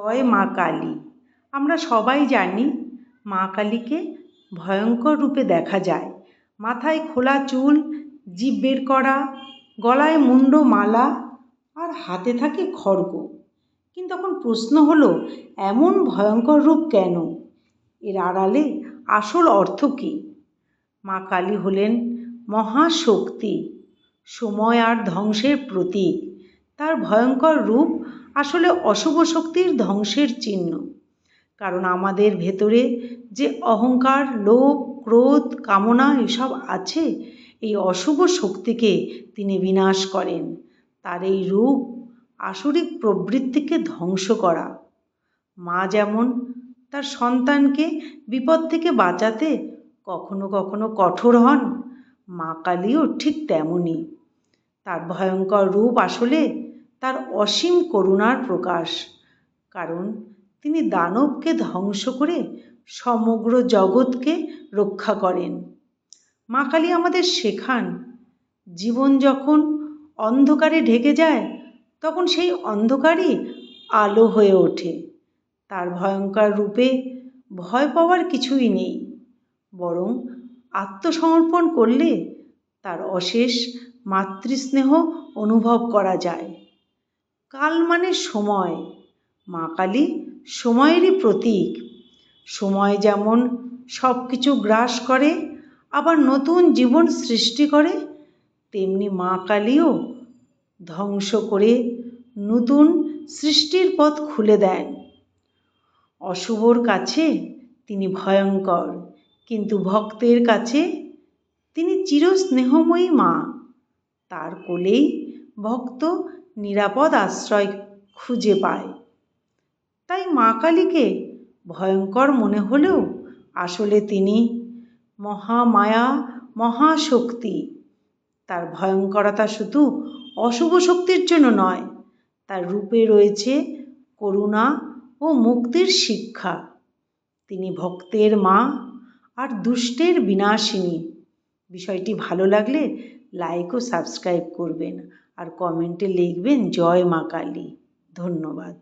জয় মা কালী। আমরা সবাই জানি মা কালীকে ভয়ঙ্কর রূপে দেখা যায়। মাথায় খোলা চুল, জিভ বের করা, গলায় মুন্ড মালা আর হাতে থাকে খড়গ। কিন্তু এখন প্রশ্ন হলো, এমন ভয়ঙ্কর রূপ কেন? এর আড়ালে আসল অর্থ কী? মা কালী হলেন মহাশক্তি। সময় আর ধ্বংসের প্রতীক। তার ভয়ঙ্কর রূপ আসলে অশুভ শক্তির ধ্বংসের চিহ্ন। কারণ আমাদের ভেতরে যে অহংকার, লোভ, ক্রোধ, কামনা এসব আছে, এই অশুভ শক্তিকে তিনি বিনাশ করেন। তার এই রূপ আসরিক প্রবৃত্তিকে ধ্বংস করা। মা যেমন তার সন্তানকে বিপদ থেকে বাঁচাতে কখনো কখনো কঠোর হন, মা কালীও ঠিক তেমনই। তার ভয়ঙ্কর রূপ আসলে তার অসীম করুণার প্রকাশ। কারণ তিনি দানবকে ধ্বংস করে সমগ্র জগৎকে রক্ষা করেন। মা কালী আমাদের শেখান, জীবন যখন অন্ধকারে ঢেকে যায়, তখন সেই অন্ধকারই আলো হয়ে ওঠে। তার ভয়ঙ্কর রূপে ভয় পাওয়ার কিছুই নেই, বরং আত্মসমর্পণ করলে তার অশেষ মাতৃস্নেহ অনুভব করা যায়। কাল মানে সময়। মা কালী সময়েরই প্রতীক। সময় যেমন সব কিছু গ্রাস করে, আবার নতুন জীবন সৃষ্টি করে, তেমনি মা কালীও ধ্বংস করে নতুন সৃষ্টির পথ খুলে দেন। অশুভর কাছে তিনি ভয়ঙ্কর, কিন্তু ভক্তের কাছে তিনি চিরস্নেহময়ী মা। তার কোলেই ভক্ত নিরাপদ আশ্রয় খুঁজে পায়। তাই মা কালীকে ভয়ঙ্কর মনে হলেও আসলে তিনি মহামায়া, মহাশক্তি। তার ভয়ঙ্করতা শুধু অশুভ শক্তির জন্য নয়, তার রূপে রয়েছে করুণা ও মুক্তির শিক্ষা। তিনি ভক্তের মা আর দুষ্টের বিনাশিনী। বিষয়টি ভালো লাগলে লাইক ও সাবস্ক্রাইব করবেন। আর কমেন্টে লিখবেন জয় মা কালী। ধন্যবাদ।